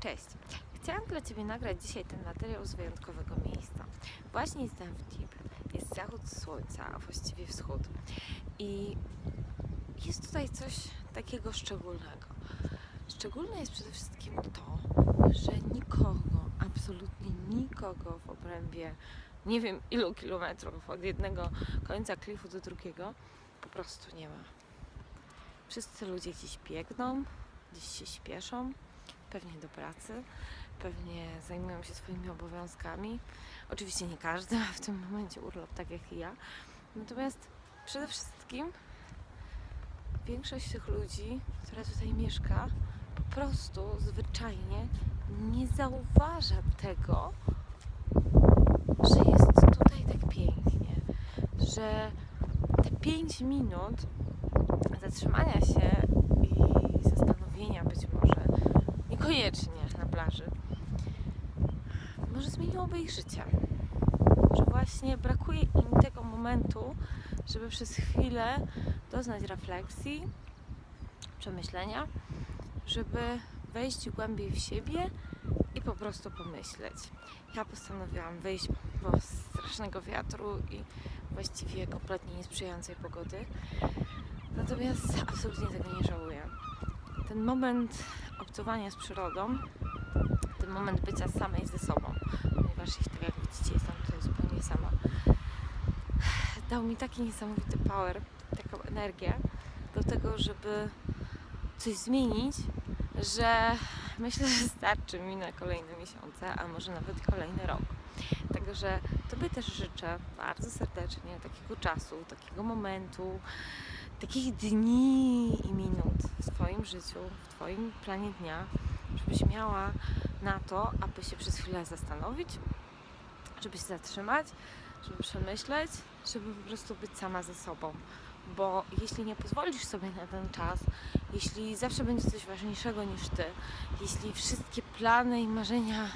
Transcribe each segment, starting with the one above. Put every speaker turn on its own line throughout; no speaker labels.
Cześć! Chciałam dla Ciebie nagrać dzisiaj ten materiał z wyjątkowego miejsca. Właśnie jestem w Deep. Jest zachód słońca, a właściwie wschód. I jest tutaj coś takiego szczególnego. Szczególne jest przede wszystkim to, że nikogo, absolutnie nikogo w obrębie nie wiem ilu kilometrów od jednego końca klifu do drugiego po prostu nie ma. Wszyscy ludzie gdzieś biegną, gdzieś się śpieszą, pewnie do pracy, pewnie zajmują się swoimi obowiązkami. Oczywiście nie każdy ma w tym momencie urlop, tak jak i ja. Natomiast przede wszystkim większość tych ludzi, która tutaj mieszka, po prostu zwyczajnie nie zauważa tego, że jest tutaj tak pięknie, że te 5 minut zatrzymania się i zastanowienia być może, niekoniecznie na plaży, może zmieniłoby ich życie. Może właśnie brakuje im tego momentu, żeby przez chwilę doznać refleksji, przemyślenia, żeby wejść głębiej w siebie i po prostu pomyśleć. Ja postanowiłam wyjść po strasznego wiatru i właściwie kompletnie niesprzyjającej pogody. Natomiast absolutnie tego nie żałuję. Ten moment obcowania z przyrodą, ten moment bycia samej ze sobą, ponieważ tak jak widzicie, jestem tutaj zupełnie sama, dał mi taki niesamowity power, taką energię do tego, żeby coś zmienić, że myślę, że starczy mi na kolejne miesiące, a może nawet kolejny rok. Także Tobie też życzę bardzo serdecznie takiego czasu, takiego momentu, takich dni i minut w Twoim życiu, w Twoim planie dnia, żebyś miała na to, aby się przez chwilę zastanowić, żeby się zatrzymać, żeby przemyśleć, żeby po prostu być sama ze sobą. Bo jeśli nie pozwolisz sobie na ten czas, jeśli zawsze będzie coś ważniejszego niż ty, jeśli wszystkie plany i marzenia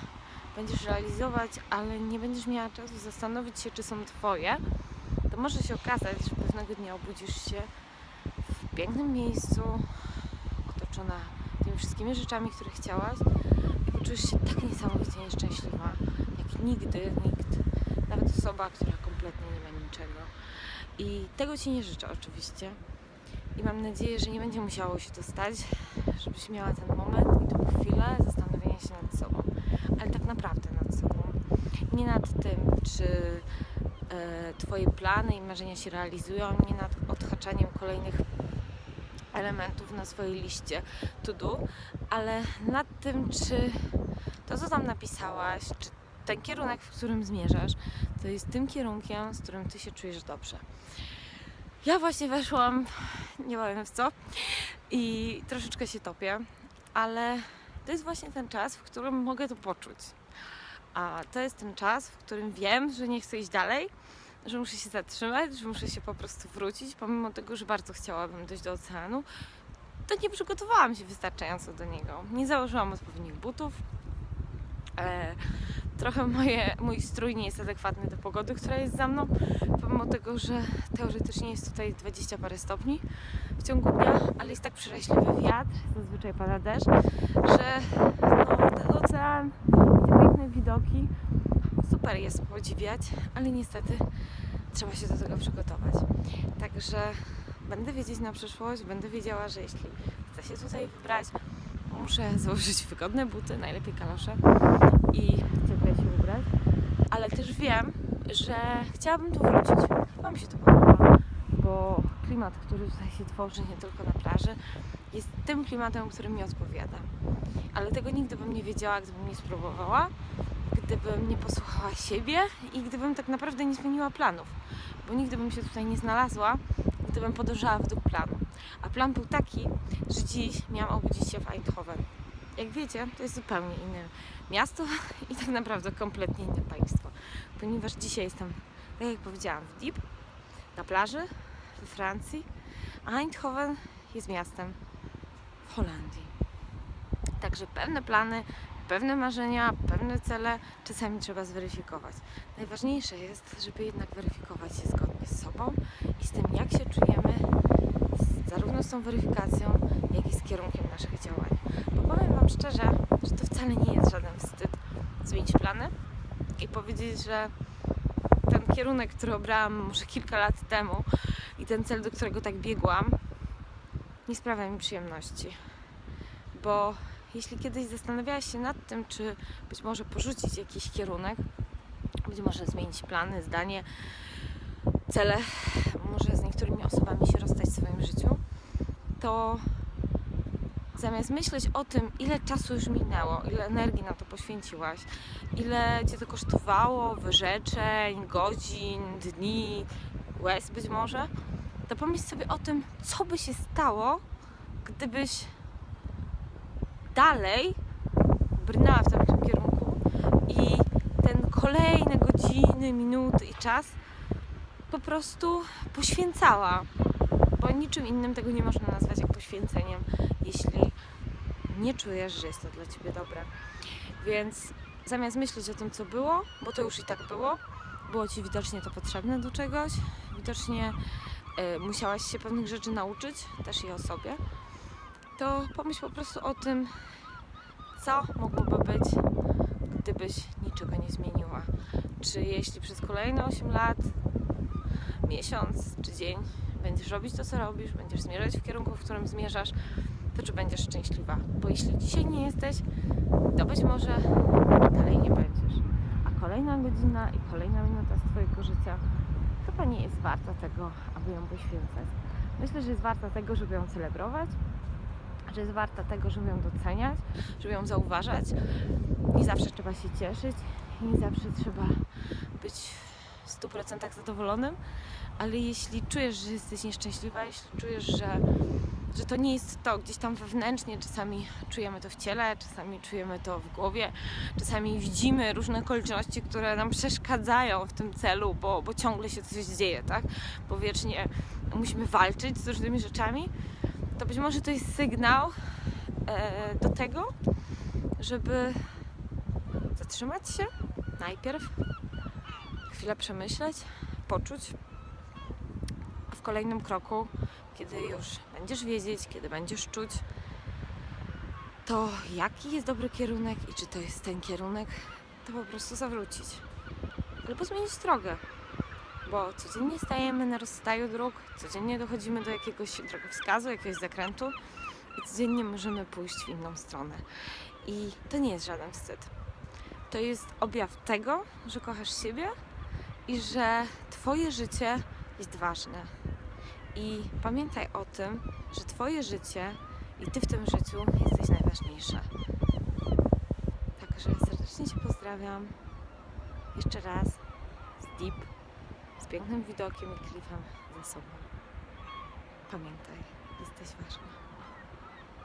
będziesz realizować, ale nie będziesz miała czasu zastanowić się, czy są twoje, to może się okazać, że pewnego dnia obudzisz się pięknym miejscu, otoczona tymi wszystkimi rzeczami, które chciałaś i poczujesz się tak niesamowicie nieszczęśliwa, jak nigdy nikt, nawet osoba, która kompletnie nie ma niczego. I tego Ci nie życzę oczywiście. I mam nadzieję, że nie będzie musiało się to stać, żebyś miała ten moment i tą chwilę zastanowienia się nad sobą. Ale tak naprawdę nad sobą. Nie nad tym, czy e, Twoje plany i marzenia się realizują, nie nad odhaczaniem kolejnych elementów na swojej liście to do, ale nad tym, czy to, co tam napisałaś, czy ten kierunek, w którym zmierzasz, to jest tym kierunkiem, z którym Ty się czujesz dobrze. Ja właśnie weszłam, nie wiem w co, i troszeczkę się topię, ale to jest właśnie ten czas, w którym mogę to poczuć. A to jest ten czas, w którym wiem, że nie chcę iść dalej, że muszę się zatrzymać, że muszę się po prostu wrócić, pomimo tego, że bardzo chciałabym dojść do oceanu, to nie przygotowałam się wystarczająco do niego. Nie założyłam odpowiednich butów. E, trochę moje, mój strój nie jest adekwatny do pogody, która jest za mną, pomimo tego, że teoretycznie jest tutaj 20 parę stopni w ciągu dnia, ale jest tak przeraźliwy wiatr, zazwyczaj pada deszcz, że no, ten ocean, te piękne widoki, super jest podziwiać, ale niestety trzeba się do tego przygotować. Także będę wiedzieć na przyszłość, będę wiedziała, że jeśli chcę się tutaj wybrać, muszę założyć wygodne buty, najlepiej kalosze i cieplej się ubrać. Ale też wiem, że chciałabym tu wrócić. Mi się to podoba, bo klimat, który tutaj się tworzy, nie tylko na plaży, jest tym klimatem, który mi odpowiada. Ale tego nigdy bym nie wiedziała, gdybym nie spróbowała, gdybym nie posłuchała siebie i gdybym tak naprawdę nie zmieniła planów. Bo nigdy bym się tutaj nie znalazła, gdybym podążała według planu. A plan był taki, że dziś miałam obudzić się w Eindhoven. Jak wiecie, to jest zupełnie inne miasto i tak naprawdę kompletnie inne państwo. Ponieważ dzisiaj jestem, tak jak powiedziałam, w Dieppe, na plaży we Francji, a Eindhoven jest miastem w Holandii. Także pewne plany, pewne marzenia, pewne cele czasami trzeba zweryfikować. Najważniejsze jest, żeby jednak weryfikować się zgodnie z sobą i z tym, jak się czujemy, zarówno z tą weryfikacją, jak i z kierunkiem naszych działań. Bo powiem Wam szczerze, że to wcale nie jest żaden wstyd zmienić plany i powiedzieć, że ten kierunek, który obrałam może kilka lat temu i ten cel, do którego tak biegłam, nie sprawia mi przyjemności. Bo jeśli kiedyś zastanawiałaś się nad tym, czy być może porzucić jakiś kierunek, być może zmienić plany, zdanie, cele, może z niektórymi osobami się rozstać w swoim życiu, to zamiast myśleć o tym, ile czasu już minęło, ile energii na to poświęciłaś, ile cię to kosztowało, wyrzeczeń, godzin, dni, łez być może, to pomyśl sobie o tym, co by się stało, gdybyś dalej brnęła w tamtym kierunku i ten kolejne godziny, minuty i czas po prostu poświęcała. Bo niczym innym tego nie można nazwać jak poświęceniem, jeśli nie czujesz, że jest to dla ciebie dobre. Więc zamiast myśleć o tym, co było, bo to już i tak było, było ci widocznie to potrzebne do czegoś, widocznie y, musiałaś się pewnych rzeczy nauczyć, też i o sobie, to pomyśl po prostu o tym, co mogłoby być, gdybyś niczego nie zmieniła. Czy jeśli przez kolejne 8 lat, miesiąc czy dzień będziesz robić to, co robisz, będziesz zmierzać w kierunku, w którym zmierzasz, to czy będziesz szczęśliwa? Bo jeśli dzisiaj nie jesteś, to być może dalej nie będziesz. A kolejna godzina i kolejna minuta z Twojego życia chyba nie jest warta tego, aby ją poświęcać. Myślę, że jest warta tego, żeby ją celebrować, że jest warta tego, żeby ją doceniać, żeby ją zauważać. Nie zawsze trzeba się cieszyć nie zawsze trzeba być w 100% zadowolonym, ale jeśli czujesz, że jesteś nieszczęśliwa, jeśli czujesz, że, że to nie jest to, gdzieś tam wewnętrznie, czasami czujemy to w ciele, czasami czujemy to w głowie, czasami widzimy różne okoliczności, które nam przeszkadzają w tym celu, bo, bo ciągle się coś dzieje, tak? Bo wiecznie musimy walczyć z różnymi rzeczami, to być może to jest sygnał e, do tego, żeby zatrzymać się najpierw, chwilę przemyśleć, poczuć, a w kolejnym kroku, kiedy już będziesz wiedzieć, kiedy będziesz czuć, to jaki jest dobry kierunek i czy to jest ten kierunek, to po prostu zawrócić. Albo zmienić drogę, bo codziennie stajemy na rozstaju dróg, codziennie dochodzimy do jakiegoś drogowskazu, jakiegoś zakrętu i codziennie możemy pójść w inną stronę. I to nie jest żaden wstyd. To jest objaw tego, że kochasz siebie i że Twoje życie jest ważne. I pamiętaj o tym, że Twoje życie i Ty w tym życiu jesteś najważniejsza. Także serdecznie Cię pozdrawiam. Jeszcze raz Deep, z pięknym widokiem i klifem za sobą. Pamiętaj, jesteś ważna.